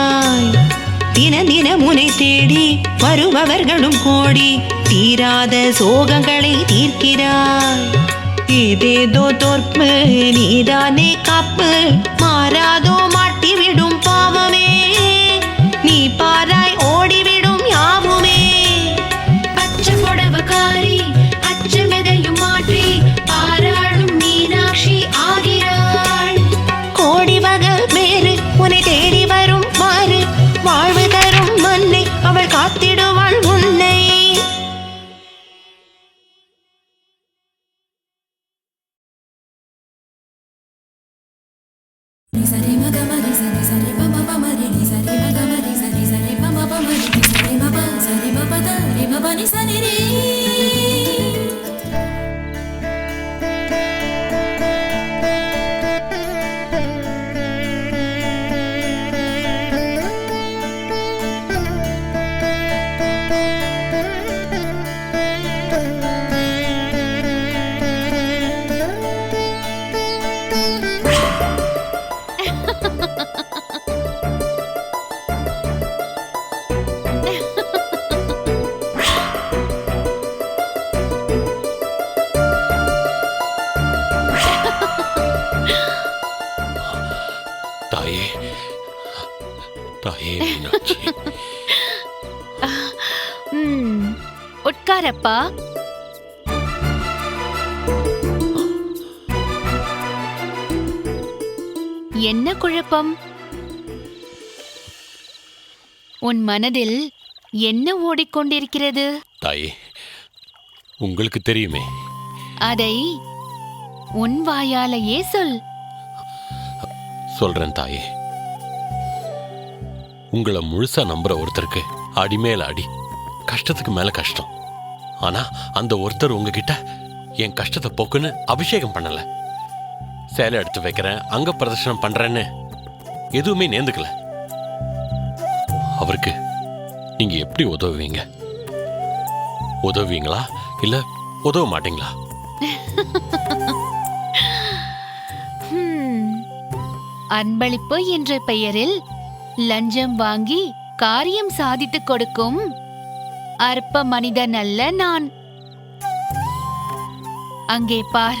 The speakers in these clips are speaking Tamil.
காக்கிறாய் தின தின முனை தேடி வருபவர்களும் கோடி. தீராத சோகங்களை தீர்க்கிறாய். இதேதோ தோற்பு நீதானே காப்பு. மாறாதோ மாட்டிவிடும். உட்காரப்பா என்ன குழப்பம்? உன் மனதில் என்ன ஓடிக்கொண்டிருக்கிறது? தாயே உங்களுக்கு தெரியுமே. அதை உன் வாயாலேயே சொல். சொல்றேன் தாயே. உங்களை முழுசா நம்புற ஒருத்தருக்கு அடி மேல அடி கஷ்டத்துக்கு மேல கஷ்டம். ஆனா அந்த ஒருத்தர் உங்ககிட்ட என் கஷ்டத்தை போக்குன்னு அபிஷேகம் பண்ணல. சேலை எடுத்து வைக்கிறேன் அங்க பிரதர்ஷனம் பண்றேன்னு எதுவுமே நேர்ந்துக்கல. அவருக்கு நீங்க எப்படி உதவுவீங்க? உதவுவீங்களா? இல்ல உதவ மாட்டீங்களா? அன்பளிப்பு என்ற பெயரில் லஞ்சம் வாங்கி காரியம் சாதித்துக் கொடுக்கும் அற்ப மனிதன் அல்ல நான். அங்கே பார்.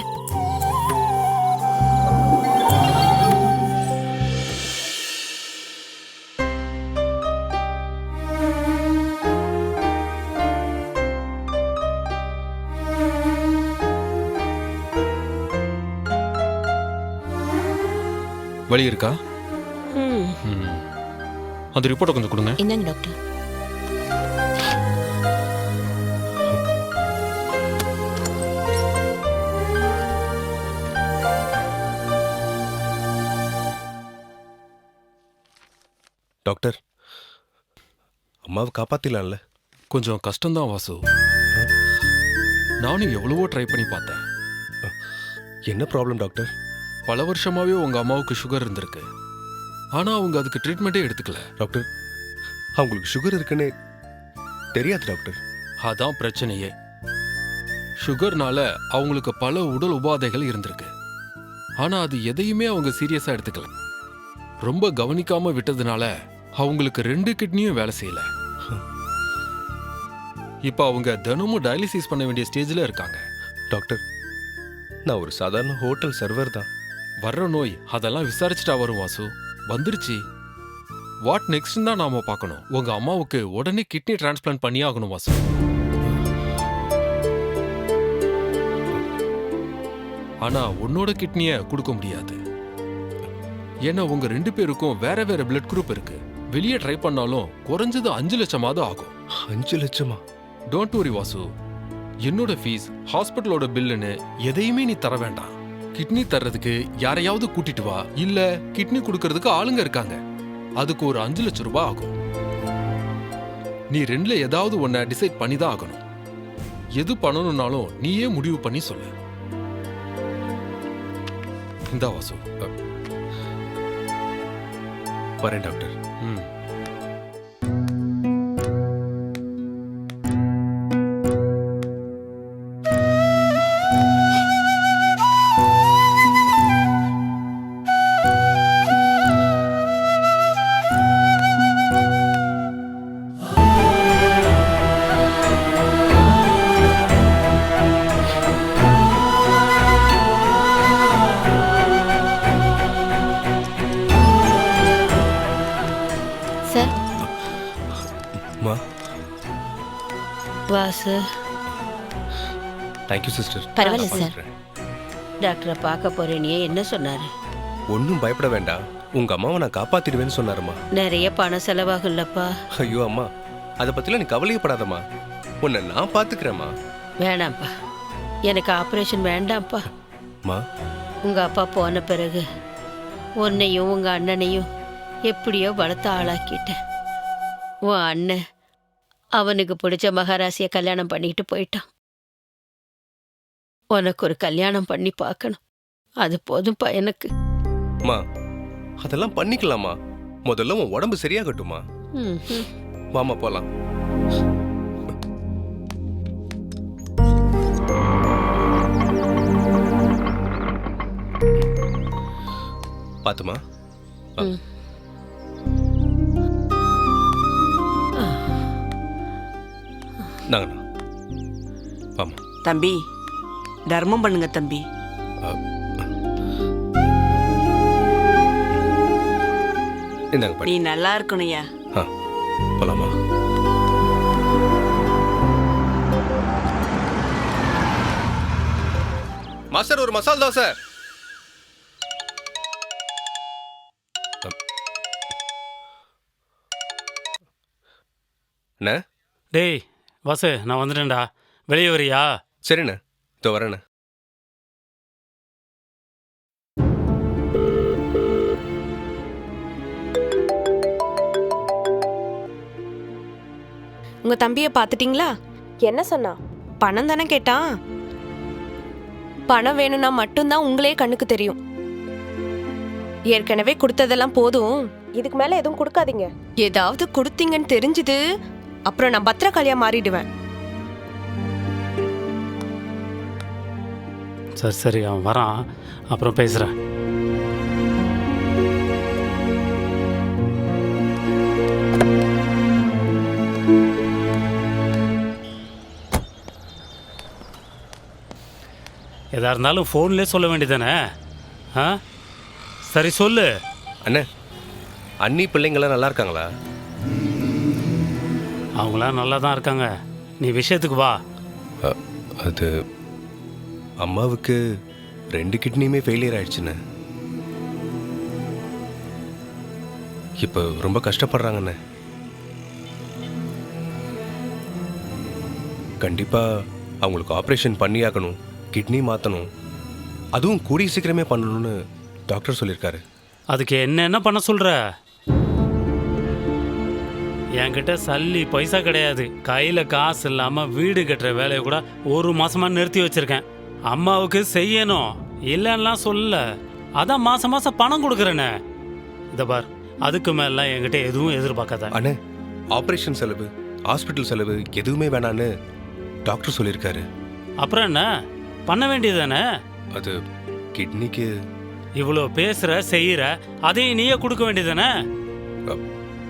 வலி இருக்கா? ம், ம். அந்த ரிப்போர்ட்டை கொஞ்சம் கொடுங்க. என்னங்க டாக்டர்? அம்மாவை காப்பாத்திடலாம்ல. கொஞ்சம் கஷ்டம்தான் வாசு. நானும் எவ்வளவோ ட்ரை பண்ணி பார்த்தேன். என்ன ப்ராப்ளம் டாக்டர் பல வருஷமாவே உங்க அம்மாவுக்கு சுகர் இருந்திருக்கு. ஆனா அவங்க அதுக்கு ட்ரீட்மெண்ட்டே எடுத்துக்கல. டாக்டர் அவங்களுக்கு சுகர் இருக்குன்னு தெரியாது டாக்டர் அதான் பிரச்சனையே. சுகர்னால அவங்களுக்கு பல உடல் உபாதைகள் இருந்திருக்கு. ஆனா அது எதையுமே அவங்க சீரியஸா எடுத்துக்கல. ரொம்ப கவனிக்காம விட்டதுனால அவங்களுக்கு ரெண்டு கிட்னியும் வேலை செய்யல. இப்ப அவங்க தினமும் டயாலிசிஸ் பண்ண வேண்டிய ஸ்டேஜ்ல இருக்காங்க. டாக்டர் நான் ஒரு சாதாரண ஹோட்டல் சர்வர் தான். வர்ற நோய் அதெல்லாம் விசாரிச்சுட்டா வரும் வாசு. வந்துருச்சு. வாட் நெக்ஸ்ட் தான் நாம பார்க்கணும். உங்க அம்மாவுக்கு உடனே கிட்னி டிரான்ஸ்பிளான்ட் பண்ணியே ஆகணும் வாசு. ஆனா உன்னோட கிட்னிய கொடுக்க முடியாது. ஏன்னா உங்க ரெண்டு பேருக்கும் வேற வேற பிளட் குரூப் இருக்கு. வெளியே ட்ரை பண்ணாலும் குறைஞ்சது அஞ்சு லட்சமாவது ஆகும். அஞ்சு லட்சமா? டோன்ட் வரி வாசு என்னோட ஃபீஸ் ஹாஸ்பிட்டலோட பில்லுன்னு எதையுமே நீ தர வேண்டாம். கிட்னி தர்றதுக்கு யாரையாவது கூட்டிட்டு வா. இல்ல கிட்னி கொடுக்கறதுக்கு ஆளுங்க இருக்காங்க. அதுக்கு ஒரு அஞ்சு லட்சம் ரூபாய் ஆகும். நீ ரெண்டுல ஏதாவது ஒன்ன டிசைட் பண்ணி தான் ஆகணும். எது பண்ணணும்னாலும் நீயே முடிவு பண்ணி சொல்லு. இந்த வாசு. வரேன் டாக்டர். ம். தேங்க்யூ சிஸ்டர் பரவாயில்ல சார். டாக்டரை பார்க்க போறேனே என்ன சொன்னாரு? ஒன்றும் பயப்பட வேண்டாம். உங்க அம்மாவை நான் காப்பாத்திடுவேன்னு சொன்னாருமா நிறைய பணம் செலவாகும்லப்பா ஐயோ அம்மா. அதை பத்திலாம் நீ கவலையப்படாதம்மா. உன்னை நான் பாத்துக்கிறேம்மா. வேணாம்ப்பா. எனக்கு ஆப்ரேஷன் வேண்டாம்ப்பா. மா. உங்க அப்பா போன பிறகு உன்னையும் உங்க அண்ணனையும் எப்படியோ வளர்த்து ஆளாக்கிட்டேன். உன் அண்ணன் அவனுக்கு பிடிச்ச மகாராசியை கல்யாணம் பண்ணிட்டு போயிட்டான். உனக்கு ஒரு கல்யாணம் பண்ணி பார்க்கணும். அது போதும்ப்பா எனக்கு. மா அதெல்லாம் பண்ணிக்கலாமா? முதல்ல உன் உடம்பு சரியாகட்டுமா. வாமா போலாம். பாத்துமா. நாங்கண்ணா. வாமா தம்பி தர்மம் பண்ணுங்க தம்பி. நீ நல்லா இருக்கணும்யா ஆ போலாமா? மாஸ்டர் ஒரு மசால் தோசை. டேய் வாசு நான் வந்துட்டேன்டா. வெளியே வரியா? சரிண்ணே. இதோ வரேண்ணே உங்க தம்பிய பாத்துட்டீங்களா என்ன சொன்னா? பணம் தானே கேட்டான். பணம் வேணும்னா மட்டும்தான் உங்களே கண்ணுக்கு தெரியும். ஏற்கனவே கொடுத்ததெல்லாம் போதும். இதுக்கு மேல எதுவும் கொடுக்காதீங்க. ஏதாவது கொடுத்தீங்கன்னு தெரிஞ்சுது அப்புறம் நான் பத்திரகாளியா மாறிடுவேன். சரி சரி அவன் வரான். அப்புறம் பேசுகிறேன் எதா இருந்தாலும் ஃபோன்லேயே சொல்ல வேண்டியதானே ஆ? சரி சொல்லு. அண்ணே அண்ணி பிள்ளைங்களாம் நல்லா இருக்காங்களா? அவங்களாம் நல்லா தான் இருக்காங்க. நீ விஷயத்துக்கு வா. அது அம்மாவுக்கு ரெண்டு கிட்னியுமே ஃபெயிலியர் ஆயிடுச்சுண்ணே இப்போ ரொம்ப கஷ்டப்படுறாங்கண்ணே கண்டிப்பாக அவங்களுக்கு ஆப்ரேஷன் பண்ணியாக்கணும் கிட்னி மாற்றணும் அதுவும் கூடிய சீக்கிரமே பண்ணணும்னு டாக்டர் சொல்லியிருக்காரு. அதுக்கு என்னென்ன பண்ண சொல்கிற என்கிட்ட சல்லி பைசா கிடையாது. கையில் காசு இல்லாமல் வீடு கட்டுற வேலையை கூட ஒரு மாதமாக நிறுத்தி வச்சுருக்கேன். அம்மாவுக்கு செய்யணும். இல்லைன்னா சொல்லல. அதான் மாசம் மாசம் பணம் கொடுக்குறேனே. இத பார் அதுக்கு மேல என்கிட்ட எதுவும் எதிர்பார்க்காத. அண்ணே ஆப்ரேஷன் செலவு ஹாஸ்பிட்டல் செலவு எதுவுமே வேணான்னு டாக்டர் சொல்லியிருக்காரு. அப்புறம் என்ன? பண்ண வேண்டியதானே அது கிட்னிக்கு. இவ்வளோ பேசுற செய்யற அதையும் நீயே கொடுக்க வேண்டியதானே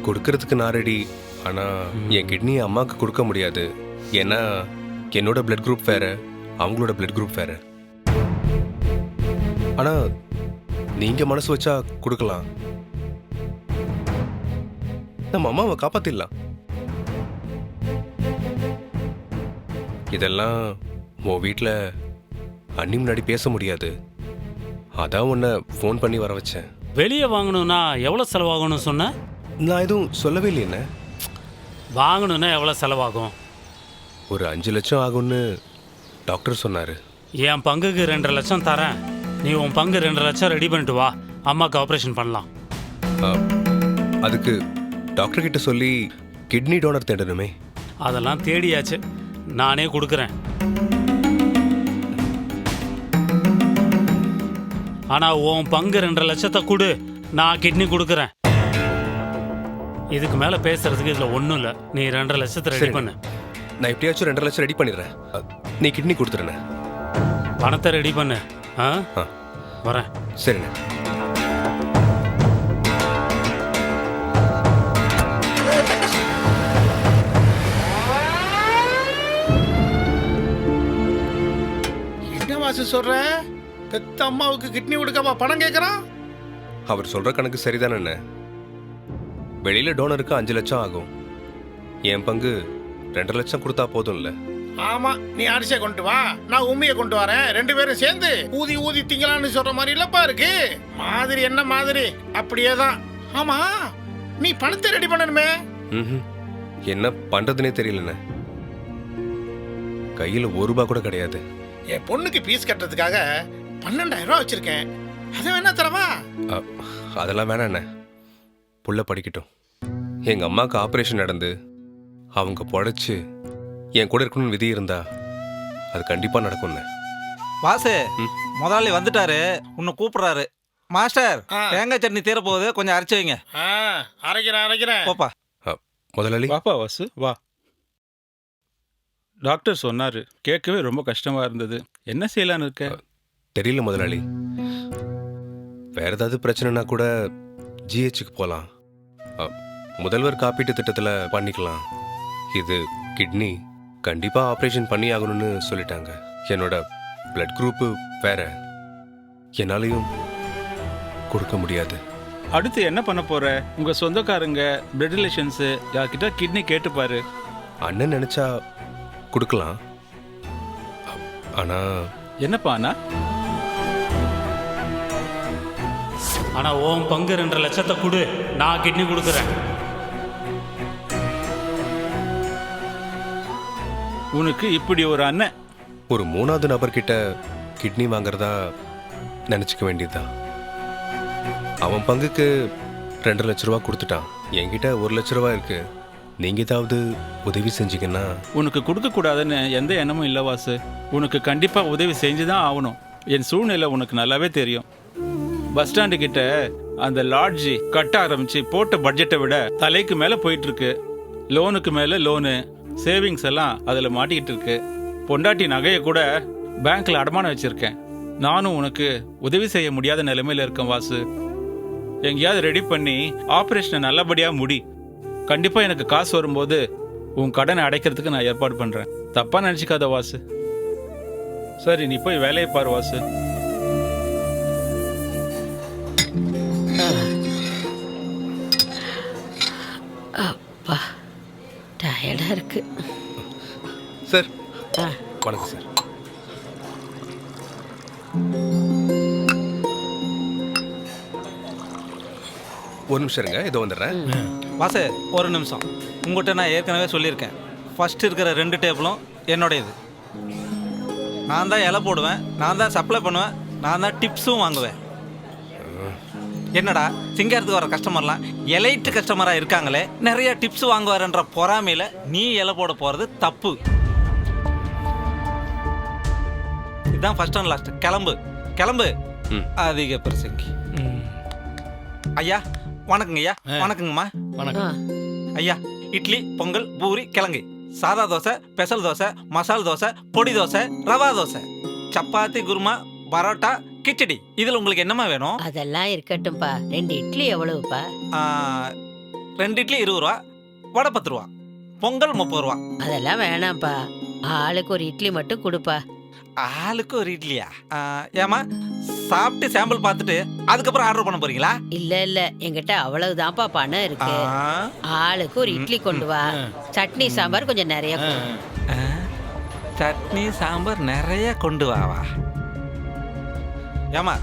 கொடுக்கறதுக்கு நான் ரெடி ஆனா என் கிட்னியை அம்மாவுக்கு கொடுக்க முடியாது. ஏன்னா என்னோட பிளட் குரூப் வேற. அவங்களோட பிளட் குரூப் வேற. ஆனா நீங்க மனசு வச்சா கொடுக்கலாம். நம்ம அம்மாவை காப்பாத்திடலாம். இதெல்லாம் உன் வீட்டில் அண்ணி முன்னாடி பேச முடியாது. அதான் உன்னை ஃபோன் பண்ணி வர வச்சேன். வெளியே வாங்கணும்னா எவ்வளோ செலவாகணும்னு சொன்ன? நான் எதுவும் சொல்லவே இல்லையே வாங்கணும்னா எவ்வளோ செலவாகும்? ஒரு அஞ்சு லட்சம் ஆகும்னு டாக்டர் சொன்னாரு. என் பங்குக்கு ரெண்டரை லட்சம் தரேன். நீ உன் பங்கு ரெண்டரை லட்சம் ரெடி பண்ணிட்டு வா. அம்மாவுக்கு ஆப்ரேஷன் பண்ணலாம். ஆ, அதுக்கு டாக்டர் கிட்ட சொல்லி கிட்னி டோனர் தேடணுமே. அதெல்லாம் தேடியாச்சு. நானே கொடுக்குறேன். ஆனால் உன் பங்கு ரெண்டரை லட்சத்தை கொடு. நான் கிட்னி கொடுக்குறேன். இதுக்கு மேலே பேசுறதுக்கு இதில் ஒன்றும் இல்லை. நீ ரெண்டரை லட்சத்தை ரெடி. பண்ணு. நான் எப்படியாச்சும் ரெண்டரை லட்சம் ரெடி பண்ணிடுறேன். நீ கிட்னி கொடுத்துருண்ணே. பணத்தை ரெடி பண்ணு. ஆ? ஆ. வரேன். சரிண்ணே. என்ன வாசி சொல்ற? பெத்த அம்மாவுக்கு கிட்னி கொடுக்கவா பணம் கேட்கறான் அவர் சொல்ற கணக்கு சரிதானே வெளியில டோனருக்கு அஞ்சு லட்சம் ஆகும். என் பங்கு ரெண்டரை லட்சம் கொடுத்தா போதும்ல. ஆமா நீ அரிசியை கொண்டு வா. நான் உண்மையை கொண்டு வரேன். ரெண்டு பேரும் சேர்ந்து ஊதி ஊதி திங்கலான்னு சொல்ற மாதிரி இல்லப்பா இருக்கு. மாதிரி என்ன மாதிரி? அப்படியே தான். ஆமா நீ பணத்தை ரெடி பண்ணணுமே. என்ன பண்றதுனே தெரியலண்ணே. கையில் ஒரு ரூபா கூட கிடையாது. என் பொண்ணுக்கு ஃபீஸ் கட்டுறதுக்காக பன்னெண்டாயிரம் ரூபா வச்சிருக்கேன். அதை வேணா தரவா? அதெல்லாம் வேணாண்ணே. புள்ள படிக்கட்டும். எங்கள் அம்மாவுக்கு ஆப்ரேஷன் நடந்து அவங்க பொழைச்சு என் கூட இருக்கணும்னு விதி இருந்தா அது கண்டிப்பாக நடக்கும்ண்ணே வாசு ம். முதலாளி வந்துட்டாரு. உன்னை கூப்பிடுறாரு. மாஸ்டர். தேங்காய் சட்னி தீர போகுது. கொஞ்சம் அரைச்சு வைங்க. அரைக்கிறேன் அரைக்கிறேன். போப்பா. முதலாளி? வாப்பா வாசு வா. டாக்டர் சொன்னாரு கேட்கவே ரொம்ப கஷ்டமா இருந்தது. என்ன செய்யலான்னு இருக்க? தெரியல முதலாளி. வேற ஏதாவது பிரச்சனைனா கூட ஜிஹெச்சுக்கு போகலாம் முதல்வர் காப்பீட்டு திட்டத்தில் பண்ணிக்கலாம். இது கிட்னி. கண்டிப்பாக ஆப்ரேஷன் பண்ணி ஆகணும்னு சொல்லிட்டாங்க. என்னோட பிளட் குரூப்பு வேற. என்னாலையும் கொடுக்க முடியாது. அடுத்து என்ன பண்ண போற? உங்க சொந்தக்காரங்க பிளட் ரிலேஷன்ஸ் யார்கிட்ட கிட்னி கேட்டுப்பாரு? அண்ணன் நினச்சா கொடுக்கலாம். ஆனா என்னப்பா அண்ணா? ஆனா ஓம் பங்கு ரெண்டரை லட்சத்தை கொடு. நான் கிட்னி கொடுக்குறேன். உனக்கு இப்படி ஒரு அண்ணன். ஒரு மூணாவது நபர்கிட்ட கிட்னி வாங்குறதா நினச்சிக்க வேண்டியதுதான். அவன் பங்குக்கு ரெண்டு லட்ச ரூபா கொடுத்துட்டான். என்கிட்ட ஒரு லட்ச ரூபா இருக்கு. நீங்க ஏதாவது உதவி செஞ்சீங்கன்னா. உனக்கு கொடுக்க கூடாதுன்னு எந்த எண்ணமும் இல்லை வாசு. உனக்கு கண்டிப்பா உதவி செஞ்சு தான் ஆகணும். என் சூழ்நிலை உனக்கு நல்லாவே தெரியும். பஸ் ஸ்டாண்டு கிட்ட அந்த லாட்ஜி கட்ட ஆரம்பிச்சு போட்ட பட்ஜெட்டை விட தலைக்கு மேல போயிட்டு இருக்கு. லோனுக்கு மேல லோனு சேவிங்ஸ் எல்லாம் அதில் மாட்டிக்கிட்டு இருக்கு. பொண்டாட்டி நகையை கூட பேங்க்ல அடமானம் வச்சிருக்கேன். நானும் உனக்கு உதவி செய்ய முடியாத நிலைமையில இருக்கேன் வாசு. எங்கேயாவது ரெடி பண்ணி ஆப்ரேஷனை நல்லபடியாக முடி. கண்டிப்பாக எனக்கு காசு வரும்போது உன் கடனை அடைக்கிறதுக்கு நான் ஏற்பாடு பண்ணுறேன் தப்பாக நினச்சிக்காத வாசு. சரி நீ போய் வேலையை பாரு வாசு. டயர்டாக இருக்கு. சார். வணக்கம் சார். ஒரு நிமிஷம் இருங்க இதோ வந்துடுறேன். வாசு ஒரு நிமிஷம். உங்கள்கிட்ட நான் ஏற்கனவே சொல்லியிருக்கேன். ஃபர்ஸ்ட் இருக்கிற ரெண்டு டேபிளும் என்னுடையது நான் தான் இலை போடுவேன் நான் தான் சப்ளை பண்ணுவேன் நான் தான் டிப்ஸும் வாங்குவேன். என்னடா சிங்காரத்துக்கு வர கஸ்டமர்லாம் எலைட்டு கஸ்டமராக இருக்காங்களே நிறைய டிப்ஸ் வாங்குவாருன்ற பொறாமையில் நீ இலை போட போகிறது தப்பு. இதுதான் ஃபர்ஸ்ட் அண்ட் லாஸ்ட் கிளம்பு கிளம்பு. ம். அதிக பிரசங்கி. ம். ஐயா வணக்கங்க ஐயா. வணக்கங்கம்மா. ஆ. ஐயா இட்லி பொங்கல் பூரி கிழங்கு. சாதா தோசை ஸ்பெஷல் தோசை மசால் தோசை பொடி தோசை ரவா தோசை. சப்பாத்தி குருமா பரோட்டா கிச்சடி. இதில் உங்களுக்கு என்னம்மா வேணும்? அதெல்லாம் இருக்கட்டும்ப்பா. ரெண்டு இட்லி எவ்வளவுப்பா? ஆ, ரெண்டு இட்லி இருபது ரூபா வடை பத்து ரூபா பொங்கல் முப்பது ரூபா. அதெல்லாம் வேணாம்ப்பா. ஆளுக்கு ஒரு இட்லி மட்டும் கொடுப்பா. ஆளுக்கு ஒரு இட்லியா? ஆ, ஏம்மா சாப்பிட்டு சாம்பிள் பார்த்துட்டு அதுக்கப்புறம் ஆர்டர் பண்ண போறீங்களா? இல்ல இல்ல. என்கிட்ட அவ்வளவுதான்ப்பா பணம் ஆ, இருக்கு ஆளுக்கு ஒரு இட்லி கொண்டு வா. சட்னி சாம்பார் கொஞ்சம் நிறைய. ஆ, சட்னி சாம்பார் நிறைய கொண்டு வாவா. ஏமா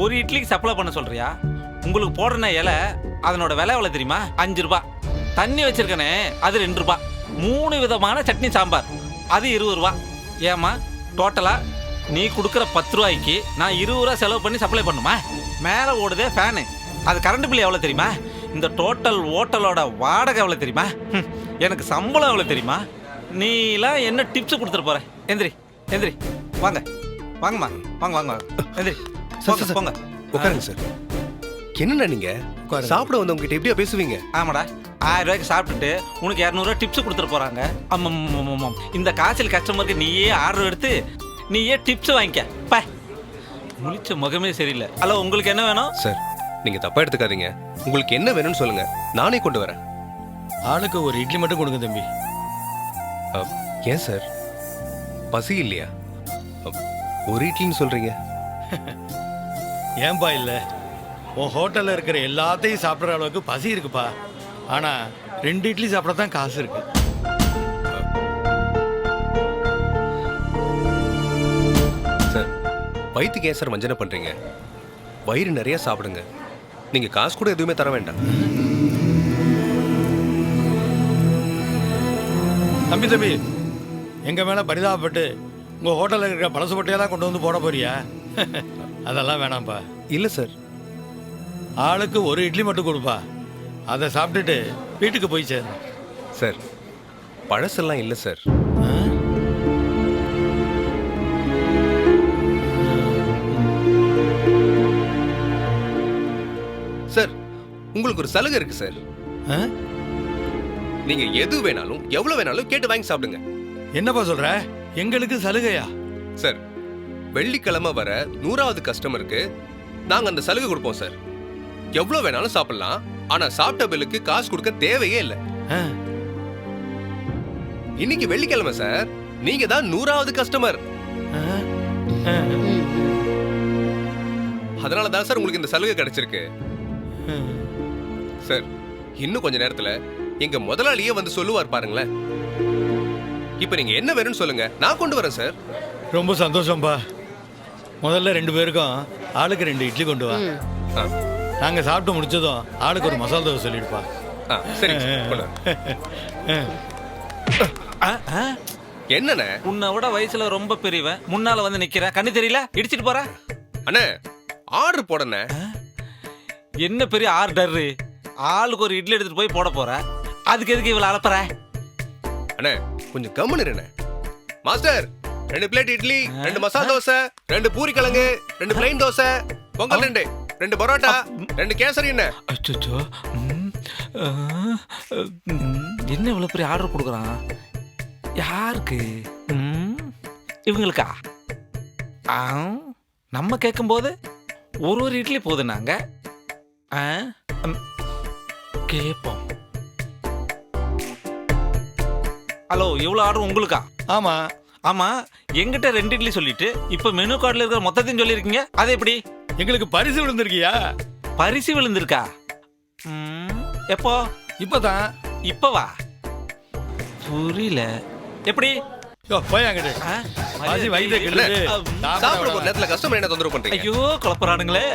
ஒரு இட்லிக்கு சப்ளை பண்ண சொல்றியா? உங்களுக்கு போடுற இலை அதனோட விலை எவ்வளோ தெரியுமா? அஞ்சு ரூபா. தண்ணி வச்சிருக்கனே அது ரெண்டு ரூபா. மூணு விதமான சட்னி சாம்பார் அது இருபது ரூபா. ஏமா டோட்டலாக நீ கொடுக்குற பத்து ரூபாய்க்கு நான் இருபது ரூபா செலவு பண்ணி சப்ளை பண்ணுமா? மேலே ஓடுதே ஃபேனு அது கரண்ட் பில் எவ்வளோ தெரியுமா? இந்த டோட்டல் ஹோட்டலோட வாடகை எவ்வளோ தெரியுமா? எனக்கு சம்பளம் எவ்வளோ தெரியுமா? நீலாம் என்ன டிப்ஸ் கொடுத்துட்டு போகிற எந்திரி எந்திரி வாங்க. வாங்கம்மா. வாங்க வாங்க வாங்க. சார், போங்க சார், போங்க. உட்காருங்க சார். என்னண்ணா நீங்க? சாப்பிட வந்தவங்க கிட்ட எப்படியா பேசுவீங்க? ஆமாடா. ஆயிரம் ரூபாய்க்கு சாப்பிட்டுட்டு உனக்கு இரநூறுவா டிப்ஸ் கொடுத்துட்டு போறாங்க. ஆமாம் இந்த காய்ச்சல் கஸ்டமருக்கு நீயே ஆர்டர் எடுத்து நீயே டிப்ஸ் வாங்கிக்க. பா. முழிச்ச முகமே சரியில்லை. ஹலோ உங்களுக்கு என்ன வேணும்? சார் நீங்க தப்பா எடுத்துக்காதீங்க. உங்களுக்கு என்ன வேணும்னு சொல்லுங்க. நானே கொண்டு வரேன். ஆளுக்கு ஒரு இட்லி மட்டும் கொடுங்க தம்பி. அ, ஏன் சார்? பசி இல்லையா? ஒரு இட்லின்னு சொல்றீங்க? ஏன்பா இல்லை? உன் ஹோட்டலில் இருக்கிற எல்லாத்தையும் சாப்பிட்ற அளவுக்கு பசி இருக்குப்பா. ஆனால் ரெண்டு இட்லி சாப்பிட தான் காசு இருக்கு. சார் வயிற்றுக்கு ஏன் சார் வஞ்சனை பண்ணுறீங்க வயிறு நிறைய சாப்பிடுங்க. நீங்கள் காசு கூட எதுவுமே தர வேண்டாம். தம்பி தம்பி எங்கள் மேலே பரிதாபப்பட்டு உங்க ஹோட்டல்ல இருக்கிற பழசு பட்டையெல்லாம் கொண்டு வந்து போட போறியா? அதெல்லாம் வேணாம்ப்பா. இல்ல சார். ஆளுக்கு ஒரு இட்லி மட்டும் கொடுப்பா. அதை சாப்பிட்டுட்டு வீட்டுக்கு போய் சேரு. சார் பழசெல்லாம் இல்லை சார். சார் உங்களுக்கு ஒரு சலுகை இருக்கு சார். ஆ? நீங்க எது வேணாலும் எவ்வளவு வேணாலும் கேட்டு வாங்கி சாப்பிடுங்க. என்னப்பா சொல்ற? எங்களுக்கு சலுகையா? சார் வெள்ளிக்கிழமை வர நூறாவது கஸ்டமருக்கு நாங்க அந்த சலுகை கொடுப்போம் சார். எவ்வளவு வேணாலும் சாப்பிடலாம் ஆனா சாப்பிட்ட பில்லுக்கு காசு கொடுக்க தேவையே இல்லை. இன்னைக்கு வெள்ளிக்கிழமை சார். நீங்க தான் நூறாவது கஸ்டமர். அதனால தான் சார் உங்களுக்கு இந்த சலுகை கிடைச்சிருக்கு. சார் இன்னும் கொஞ்ச நேரத்துல எங்க முதலாளியே வந்து சொல்லுவார் பாருங்களேன். இப்ப நீங்க என்ன வேணும்னு சொல்லுங்க. நான் கொண்டு வரேன் சார். ரொம்ப சந்தோஷம்ப்பா முதல்ல ரெண்டு பேருக்கும் ஆளுக்கு ரெண்டு இட்லி கொண்டு வா. ஆ, நாங்க சாப்பிட்டு முடிச்சதும் ஆளுக்கு ஒரு மசாலா தோசை சொல்லிடுப்பா. ஆ, சரிங்க சார், கொண்டு வரேன். என்னண்ணே? உன்னை விட வயசுல ரொம்ப பெரியவன். முன்னால வந்து நிக்கிறேன் கண்ணு தெரியல? இடிச்சிட்டு போற? அண்ணே ஆர்டர் போடண்ணே. என்ன பெரிய ஆர்டர்? ஆளுக்கு ஒரு இட்லி எடுத்துட்டு போய் போட போற. அதுக்கு எதுக்கு இவ்வளவு அலப்பற? அண்ணே கொஞ்சம் கம்முன்னு மாஸ்டர் ரெண்டு பிளேட் இட்லி ரெண்டு மசாலா தோசை ரெண்டு பூரி கிழங்கு ரெண்டு பிளைன் தோசை பொங்கல் ரெண்டு ரெண்டு பரோட்டா ரெண்டு கேசரி என்ன அச்சோ என்ன இவ்வளோ பெரிய ஆர்டர் கொடுக்குறான்? யாருக்கு? இவங்களுக்கா? ஆ, நம்ம கேட்கும்போது ஒரு ஒரு இட்லி போதும் ஆ, கேட்போம் ஹலோ இவ்வளோ ஆர்டர் உங்களுக்கா? ஆமா. ஆமா எங்கிட்ட ரெண்டு இட்லி சொல்லிட்டு இப்போ மெனு கார்டில் இருக்கிற மொத்தத்தையும் சொல்லியிருக்கீங்க. அது எப்படி? எங்களுக்கு பரிசு விழுந்திருக்கியா? பரிசு விழுந்திருக்கா? ம், எப்போ? இப்பதான். இப்பவா? புரியல. எப்படி. சாப்பிட போற. நேரத்துல கஸ்டமர் என்ன தொந்தரவு பண்றீங்க? ஐயோ குழப்பறானுங்களே?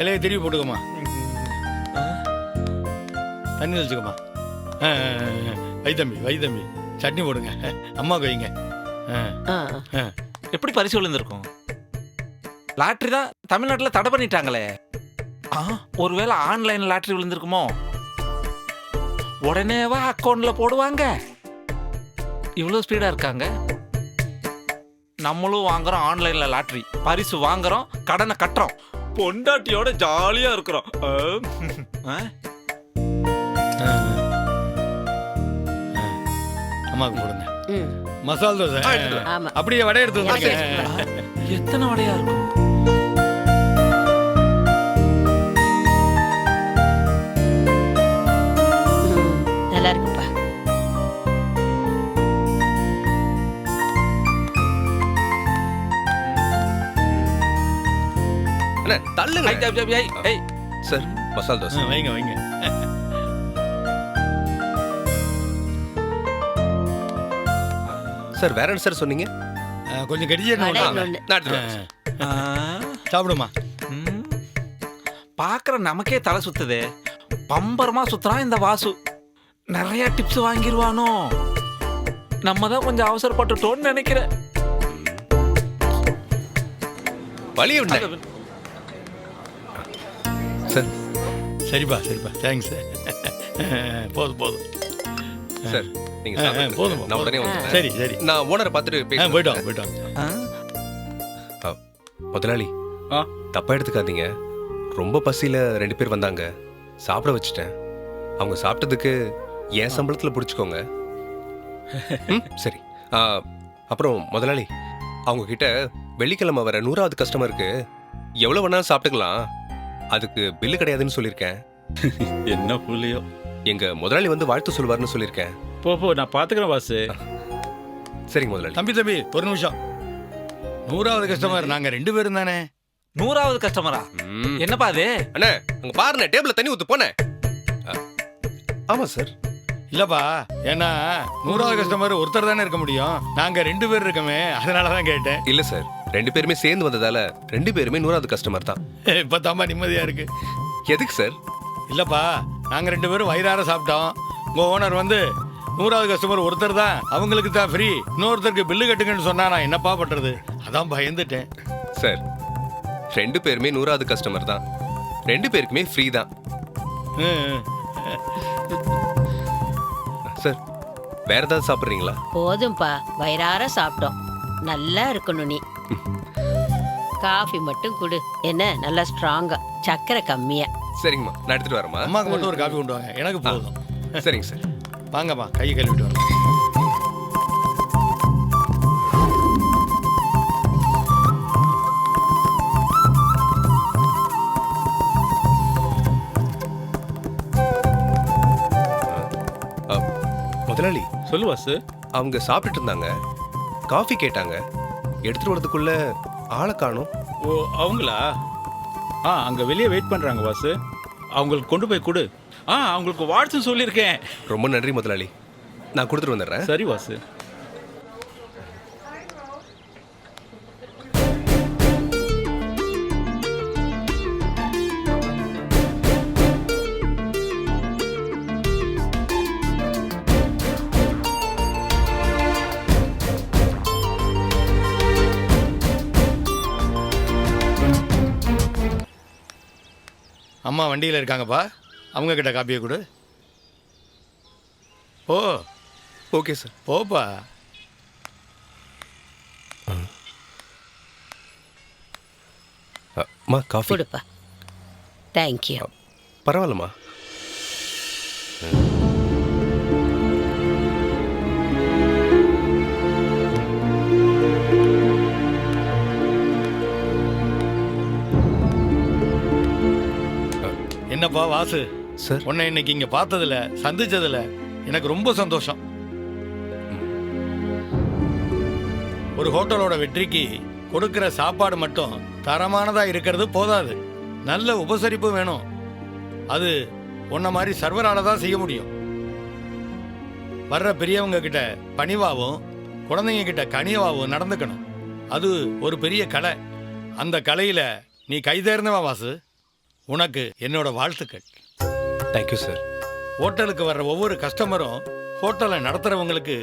இலையை திருப்பி போட்டுக்கோமா? தண்ணி வச்சுக்கோமா ஆ, ஆ, ஆ. வை தம்பி வை தம்பி சட்னி போடுங்க அம்மாவுக்கு வைங்க. எப்படி பரிசு விழுந்திருக்கும் லாட்ரி தான் தமிழ்நாட்டில் தடை பண்ணிட்டாங்களே. ஆ ஒருவேளை ஆன்லைன் லாட்ரி விழுந்திருக்குமோ? உடனேவா அக்கௌண்ட்ல போடுவாங்க. இவ்வளோ ஸ்பீடா இருக்காங்க. நம்மளும் வாங்குறோம் ஆன்லைன்ல லாட்ரி. பரிசு வாங்குறோம் கடனை கட்டுறோம். பொண்டாட்டியோட ஜாலியா இருக்கிறோம். அம்மாவுக்கு போடுங்க. ம். மசாலா தோசை. ஆமா. அப்படியே வடை எடுத்து. வந்துருங்க எத்தனை வடையா இருக்கும்? ம், நல்லா இருக்குப்பா. அண்ணே தள்ளுங்க. ஐ, ஐ, ஐ, ஐ, ஐ. சார் மசாலா தோசை. ஆ, வைங்க வைங்க. சார் வேற என்ன சார் சொன்னீங்க? கொஞ்சம். ஆ, சாப்பிடுமா. பார்க்குற நமக்கே தலை சுத்துதே. பம்பரமா சுத்துறான் இந்த வாசு. நிறைய டிப்ஸ் வாங்கிடுவானோ நம்ம தான் கொஞ்சம் அவசரப்பட்டுட்டோம்னு நினைக்கிறேன். விட சார். சரிப்பா சரிப்பா. தேங்க்ஸ் போதும் போதும். சார். நீங்க. போதும், நான் உடனே. வந்துடுறேன். சரி சரி. நான் ஓனரை பார்த்துட்டு பேசுறேன் போயிட்டோம் போயிட்டோம்? முதலாளி ஆ? தப்பா எடுத்துக்காதீங்க. ரொம்ப பசியில ரெண்டு பேர் வந்தாங்க. சாப்பிட வச்சுட்டேன். அவங்க சாப்பிட்டதுக்கு என் சம்பளத்துல பிடிச்சிக்கோங்க. சரி. ஆ, அப்புறம் முதலாளி அவங்க கிட்ட வெள்ளிக்கிழமை வர நூறாவது கஸ்டமருக்கு எவ்வளவு வேணாலும் சாப்பிட்டுக்கலாம். அதுக்கு பில்லு கிடையாதுன்னு சொல்லியிருக்கேன். என்ன புள்ளியோ. எங்க முதலாளி வந்து வாழ்த்து சொல்வாருன்னு சொல்லியிருக்கேன். போ போ நான் பாத்துக்கிறேன் வாசு சரிங்க முதலாளி. தம்பி தம்பி ஒரு நிமிஷம். நூறாவது கஸ்டமர் நாங்க ரெண்டு பேரும் தானே? நூறாவது கஸ்டமரா ம். என்னப்பா அது? அண்ணே அங்க பாருண்ணே டேபிள்ல தண்ணி ஊத்து போனேன் ஆமா சார் இல்லப்பா ஏன்னா நூறாவது கஸ்டமர் ஒருத்தர் தானே இருக்க முடியும். நாங்க ரெண்டு பேர் இருக்கோமே அதனால தான் கேட்டேன். இல்ல சார் ரெண்டு பேருமே சேர்ந்து வந்ததால ரெண்டு பேருமே நூறாவது கஸ்டமர் தான். இப்போ தாம்பா நிம்மதியாக இருக்கு. எதுக்கு சார் இல்லைப்பா நாங்கள் ரெண்டு பேரும் வயிறார சாப்பிட்டோம். உங்கள் ஓனர் வந்து நூறாவது கஸ்டமர் ஒருத்தர் தான். அவங்களுக்கு தான் ஃப்ரீ இன்னொருத்தருக்கு பில்லு கட்டுங்கன்னு சொன்னா நான் என்னப்பா பண்ணுறது அதான் பயந்துட்டேன். சார் ரெண்டு பேருமே நூறாவது கஸ்டமர் தான். ரெண்டு பேருக்குமே ஃப்ரீ தான். ம், சார் வேற ஏதாவது சாப்பிட்றீங்களா? போதும்பா. வயிறார சாப்பிட்டோம். நல்லா இருக்கணும் நீ. காஃபி மட்டும் குடு. என்ன? நல்லா ஸ்ட்ராங்கா சக்கரை கம்மியா. சரிங்கம்மா. நான் எடுத்துட்டு வரேம்மா. அம்மாவுக்கு மட்டும் ஒரு காஃபி கொண்டு வாங்க. எனக்கு போதும். சரிங்க சார். வாங்கம்மா கையை கழுவிட்டு வரேன் முதலாளி சொல்லு வாசு அவங்க சாப்பிட்டுட்டு இருந்தாங்க. காஃபி கேட்டாங்க. எடுத்துட்டு வரதுக்குள்ள ஆளை காணும். ஓ அவங்களா? ஆ அங்கே வெளியே வெயிட் பண்ணுறாங்க வாசு அவங்களுக்கு கொண்டு போய் கொடு. ஆ அவங்களுக்கு வாழ்த்து சொல்லியிருக்கேன். ரொம்ப நன்றி முதலாளி. நான் கொடுத்துட்டு வந்துடுறேன். சரி வாசு. அம்மா வண்டியில் இருக்காங்கப்பா. அவங்க கிட்ட காப்பியை கொடு. Oh okay sir. போப்பா. அம்மா காஃபி. கொடுப்பா. தேங்க்யூ பரவாயில்லம்மா. என்னப்பா வாசு? சார். உன்னை இன்னைக்கு இங்கே பார்த்ததுல சந்திச்சதுல எனக்கு ரொம்ப சந்தோஷம். ஒரு ஹோட்டலோட வெற்றிக்கு கொடுக்கிற சாப்பாடு மட்டும் தரமானதா இருக்கிறது போதாது. நல்ல உபசரிப்பு வேணும். அது உன்ன மாதிரி சர்வரால தான் செய்ய முடியும். வர்ற பெரியவங்க கிட்ட பணிவாவும் குழந்தைங்க கிட்ட கனியவாவும் நடந்துக்கணும். அது ஒரு பெரிய கலை. அந்த கலையில நீ கைதேர்ந்தவன் வாசு? உனக்கு என்னோட வாழ்த்துக்கள். தேங்க்யூ சார் ஹோட்டலுக்கு வர்ற ஒவ்வொரு கஸ்டமரும் ஹோட்டலை நடத்துறவங்களுக்கு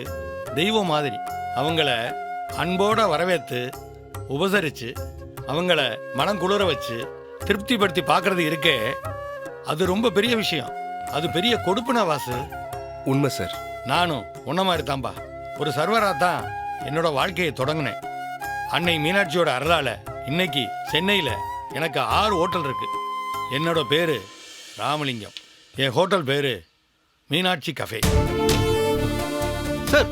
தெய்வம் மாதிரி அவங்கள அன்போட வரவேற்று உபசரித்து அவங்கள மனம் குளிர வச்சு திருப்திப்படுத்தி பார்க்கறது இருக்கே அது ரொம்ப பெரிய விஷயம். அது பெரிய கொடுப்புன வாசு. உண்மை சார் நானும் உன்ன மாதிரி தான்பா. ஒரு சர்வராக தான் என்னோட வாழ்க்கையை தொடங்கினேன். அன்னை மீனாட்சியோட அருளால இன்னைக்கு சென்னையில் எனக்கு ஆறு ஹோட்டல் இருக்கு. என்னோட பேரு ராமலிங்கம். என் ஹோட்டல் பேரு மீனாட்சி கஃபே. சார்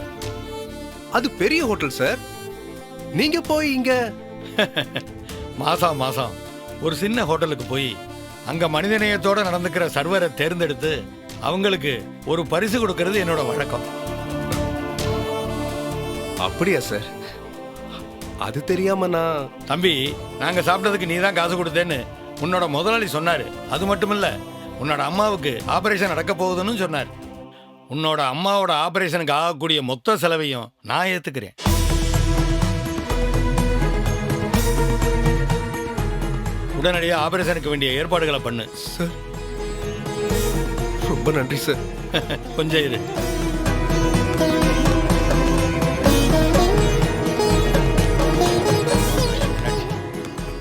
அது பெரிய ஹோட்டல் சார். நீங்க போய் இங்க மாசம் மாசம். ஒரு சின்ன ஹோட்டலுக்கு போய் அங்க மனிதநேயத்தோட நடந்துக்கிற சர்வரை தேர்ந்தெடுத்து அவங்களுக்கு ஒரு பரிசு கொடுக்கறது என்னோட வழக்கம். அப்படியா சார்? அது தெரியாம நான் தம்பி நாங்க சாப்பிட்டதுக்கு நீ தான் காசு கொடுத்தேன்னு உன்னோட முதலாளி சொன்னாரு. அது மட்டும் இல்ல உன்னோட அம்மாவுக்கு ஆபரேஷன் நடக்க போகுதுன்னு சொன்னார். உன்னோட அம்மாவோட ஆபரேஷனுக்கு ஆகக்கூடிய மொத்த செலவையும் நான் ஏத்துக்கிறேன். உடனடியாக ஆபரேஷனுக்கு வேண்டிய ஏற்பாடுகளை பண்ணு. சார் ரொம்ப நன்றி சார். கொஞ்சம் இரு.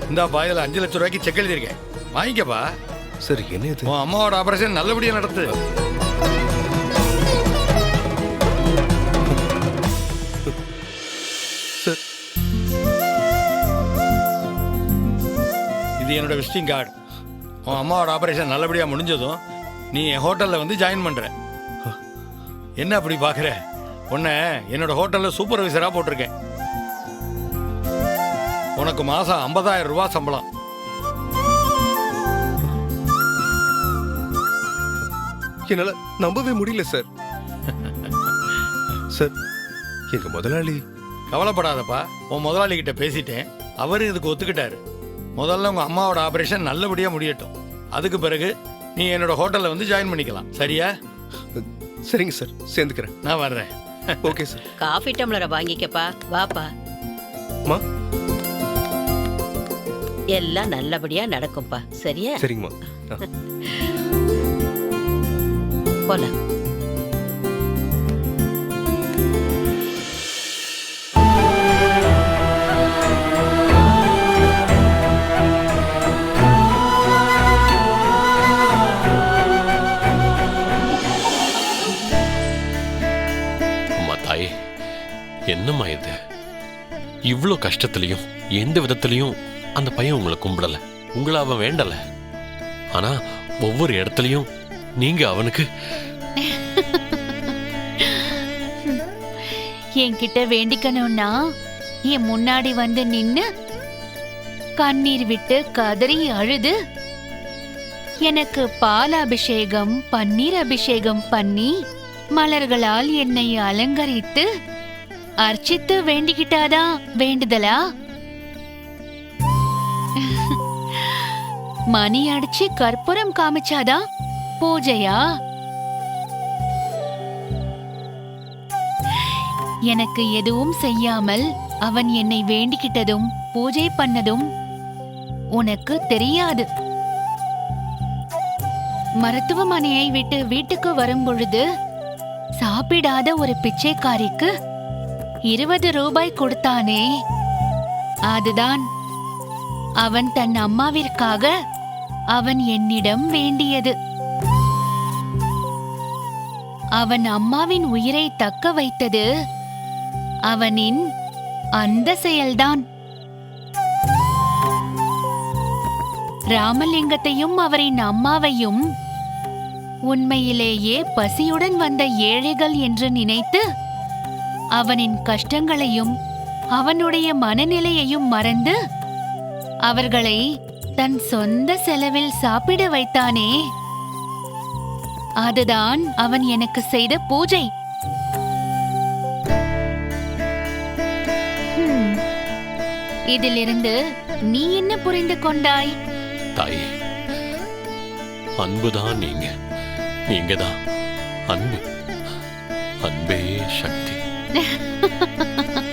இந்தாப்பா இதில் அஞ்சு லட்சம் ரூபாய்க்கு செக் எழுதியிருக்கேன். வாங்கிக்கப்பா. சார் என்ன இது? உன் அம்மாவோட ஆபரேஷன் நல்லபடியாக நடத்து. இது என்னோட விசிட்டிங் கார்டு உன் அம்மாவோட ஆபரேஷன் நல்லபடியாக முடிஞ்சதும் நீ என் ஹோட்டலில் வந்து ஜாயின் பண்ணுற என்ன அப்படி பார்க்குற உன்னை என்னோட ஹோட்டலில் சூப்பர்வைசராக போட்டிருக்கேன். உனக்கு மாதம் ஐம்பதாயிரம் ரூபாய் சம்பளம். என்னால நம்பவே முடியல சார் சார் எங்க முதலாளி? கவலைப்படாதப்பா. உன் முதலாளி கிட்ட பேசிட்டேன். அவரு இதுக்கு ஒத்துக்கிட்டாரு. முதல்ல உங்க அம்மாவோட ஆபரேஷன் நல்லபடியா முடியட்டும். அதுக்கு பிறகு நீ என்னோட ஹோட்டல்ல வந்து ஜாயின் பண்ணிக்கலாம். சரியா? சரிங்க சார் சேர்ந்துக்கிறேன். நான் வர்றேன். ஓகே சார் காஃபி டம்ளரை வாங்கிக்கப்பா. வாப்பா. அம்மா? எல்லாம் நல்லபடியா நடக்கும்பா. சரியா? சரிங்கம்மா. போல. தாயே என்னம்மா இது? இவ்வளோ கஷ்டத்துலையும் எந்த விதத்துலையும் அந்த பையன் உங்களை கும்பிடல உங்களை அவன் வேண்டலை. ஆனா ஒவ்வொரு இடத்துலையும் நீங்க அவனுக்கு. என்கிட்ட வேண்டிக்கணும்னா என் முன்னாடி வந்து நின்னு கண்ணீர் விட்டு கதறி அழுது எனக்கு பால் அபிஷேகம் பன்னீர் அபிஷேகம் பண்ணி மலர்களால் என்னை அலங்கரித்து அர்ச்சித்து வேண்டிக்கிட்டாதான் வேண்டுதலா? மணி அடிச்சு கற்பூரம் காமிச்சாதான் பூஜையா? எனக்கு எதுவும் செய்யாமல் அவன் என்னை வேண்டிக்கிட்டதும் பூஜை பண்ணதும் உனக்கு தெரியாது. மருத்துவமனையை விட்டு வீட்டுக்கு வரும் பொழுது சாப்பிடாத ஒரு பிச்சைக்காரிக்கு இருபது ரூபாய் கொடுத்தானே? அதுதான். அவன் தன் அம்மாவிற்காக அவன் என்னிடம் வேண்டியது. அவன் அம்மாவின் உயிரை தக்க வைத்தது அவனின் அந்த செயல்தான். ராமலிங்கத்தையும் அவரின் அம்மாவையும் உண்மையிலேயே பசியுடன் வந்த ஏழைகள் என்று நினைத்து அவனின் கஷ்டங்களையும் அவனுடைய மனநிலையையும் மறந்து அவர்களை தன் சொந்த செலவில் சாப்பிட வைத்தானே. அதுதான் அவன் எனக்கு செய்த பூஜை. இதிலிருந்து நீ என்ன புரிந்து கொண்டாய்? தாயே அன்புதான் நீங்க. நீங்க தான் அன்பு. அன்பே சக்தி.